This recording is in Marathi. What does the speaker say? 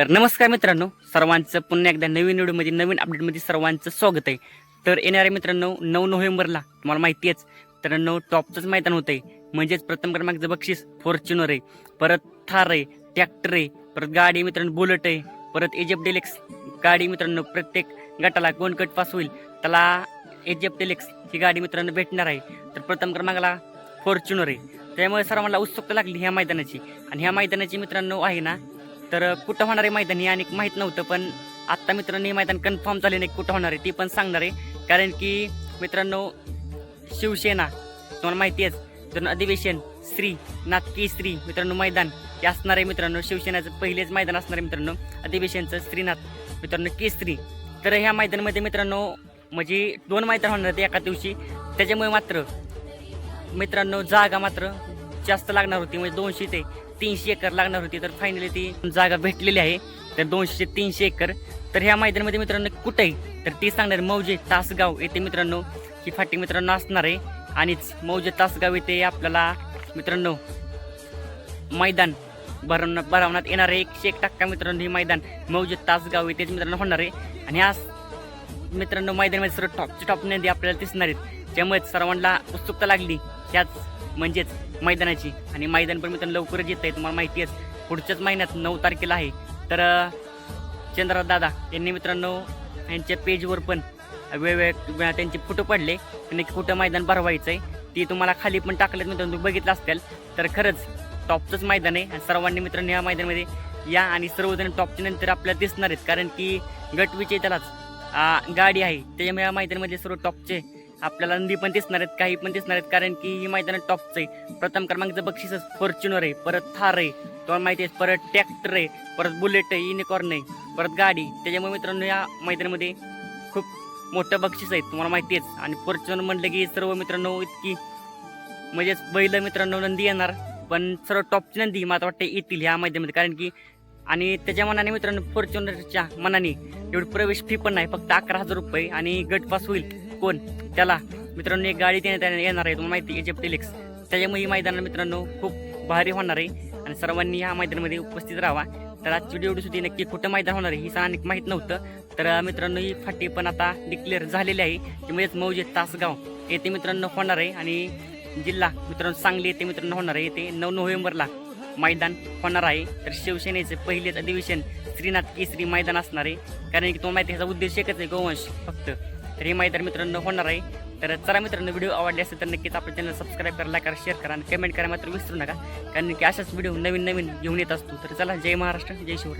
तर नमस्कार मित्रांनो सर्वांचं पुन्हा एकदा नवीन व्हिडिओमध्ये नवीन अपडेटमध्ये सर्वांचं स्वागत आहे. तर येणाऱ्या मित्रांनो नऊ नोव्हेंबरला तुम्हाला माहिती आहेच तर नऊ टॉपचंच मैदान होतंय. म्हणजेच प्रथम क्रमांकचं बक्षीस फॉर्च्युनर आहे. परत थार आहे ट्रॅक्टर आहे परत गाडी मित्रांनो बुलेट आहे. परत एजेप डेलेक्स गाडी मित्रांनो प्रत्येक गटाला कोण कट पास होईल त्याला एजेप डेलेक्स ही गाडी मित्रांनो भेटणार आहे. तर प्रथम क्रमांकाला फॉर्च्युनर आहे. त्यामुळे सर्वांना उत्सुकता लागली ह्या मैदानाची. आणि ह्या मैदानाची मित्रांनो आहे ना तर कुठं होणार आहे मैदान हे आणि माहीत नव्हतं पण आत्ता मित्रांनो हे मैदान कन्फर्म झाले नाही कुठं होणार आहे ती पण सांगणार आहे. कारण की मित्रांनो शिवसेना तुम्हाला माहिती आहेच तर अधिवेशन श्री नाथ केसरी मित्रांनो मैदान हे असणार आहे मित्रांनो शिवसेनाचं पहिलेच मैदान असणार आहे मित्रांनो अधिवेशनचं श्रीनाथ मित्रांनो केसरी. तर ह्या मैदानामध्ये मित्रांनो म्हणजे दोन मैदान होणार आहेत एका दिवशी त्याच्यामुळे मात्र मित्रांनो जागा मात्र जास्त लागणार होती म्हणजे दोनशे ते तीनशे एकर लागणार होती. तर फायनली ती जागा भेटलेली आहे. तर दोनशे ते तीनशे एकर. तर ह्या मैदानामध्ये मित्रांनो कुठे आहे तर ती सांगणार मौजे तासगाव येथे मित्रांनो. ही फाटी मित्रांनो असणार आहे. आणिच मौजे तासगाव येथे आपल्याला मित्रांनो मैदान भरवण्यात भरवण्यात येणार आहे. एकशे एक टक्का मित्रांनो हे मैदान मौजे तासगाव येथेच मित्रांनो होणार आहे. आणि आज मित्रांनो मैदानामध्ये सर्व टॉपची टॉप नदी आपल्याला दिसणार आहेत. त्यामुळे सर्वांना उत्सुकता लागली. ह्याच म्हणजेच मैदानाची. आणि मैदान पण मित्रांनो लवकरच येत आहे तुम्हाला माहिती आहे पुढच्याच महिन्यात नऊ तारखेला आहे. तर चंद्रा दादा यांनी मित्रांनो यांच्या पेजवर पण वेगवेगळ्या त्यांचे फोटो पडले. आणि कुठं मैदान भरवायचं आहे ती तुम्हाला खाली पण टाकलेत मित्रांनो. तुम्ही बघितलं असेल तर खरंच टॉपचंच मैदान आहे. आणि सर्वांनी मित्रांनो या मैदानामध्ये या आणि सर्वजण टॉपच्या नंतर आपल्याला दिसणार आहेत. कारण की गटविचे त्यालाच गाडी आहे. त्याच्यामुळे या मैदानामध्ये सर्व टॉपचे आपल्याला नंदी पण दिसणार आहेत काही पण दिसणार आहेत कारण की ही मैदान टॉपचं आहे. प्रथम क्रमांकाचं बक्षीसच फॉर्च्युनर आहे परत थार आहे तुम्हाला माहिती आहे परत ट्रॅक्टर आहे परत बुलेट आहे युनिकॉर्न आहे परत गाडी. त्याच्यामुळे मित्रांनो या मैदानामध्ये खूप मोठं बक्षीस आहे तुम्हाला माहिती आहेच. आणि फॉर्च्युनर म्हटलं की सर्व मित्रांनो इतकी म्हणजेच बैल मित्रांनो नंदी येणार. पण सर्व टॉपची नंदी मला वाटतं येतील ह्या मैदानामध्ये कारण की आणि त्याच्या मनाने मित्रांनो फॉर्च्युनरच्या मनाने एवढी प्रवेश फी पण नाही फक्त अकरा हजार रुपये आणि गट पास होईल. कोण? त्याला. मित्रांनो एक गाडी देण्यात येणार आहे. तुम्हाला माहिती आहे एजेप त्याच्यामुळे ही मैदान मित्रांनो खूप भारी होणार आहे. आणि सर्वांनी ह्या मैदानामध्ये उपस्थित राहावा. तर आजची व्हिडिओ सुद्धा नक्की कुठं मैदान होणार आहे ही अनेक माहीत नव्हतं. तर मित्रांनो ही फाटी पण आता डिक्लेअर झालेली आहे. त्यामुळेच मौजे तासगाव. येथे मित्रांनो होणार आहे. आणि जिल्हा मित्रांनो सांगली येथे मित्रांनो होणार आहे. येथे नऊ नोव्हेंबरला मैदान होणार आहे. तर शिवसेनेचे पहिलेच अधिवेशन श्रीनाथ केसरी मैदान असणार आहे. कारण की तो माहिती आहे, ह्याचा उद्देश एकच आहे गोवंश फक्त. तर हे माहिती मित्रांनो होणार आहे. तर चला मित्रांनो व्हिडिओ आवडले असेल तर नक्कीच आपल्या चॅनल सबस्क्राईब करा लाईक करा शेअर करा आणि कमेंट करा मात्र विसरू नका. कारण की अशाच व्हिडिओ नवीन नवीन घेऊन येत असतो. तर चला जय महाराष्ट्र जय शिवराय.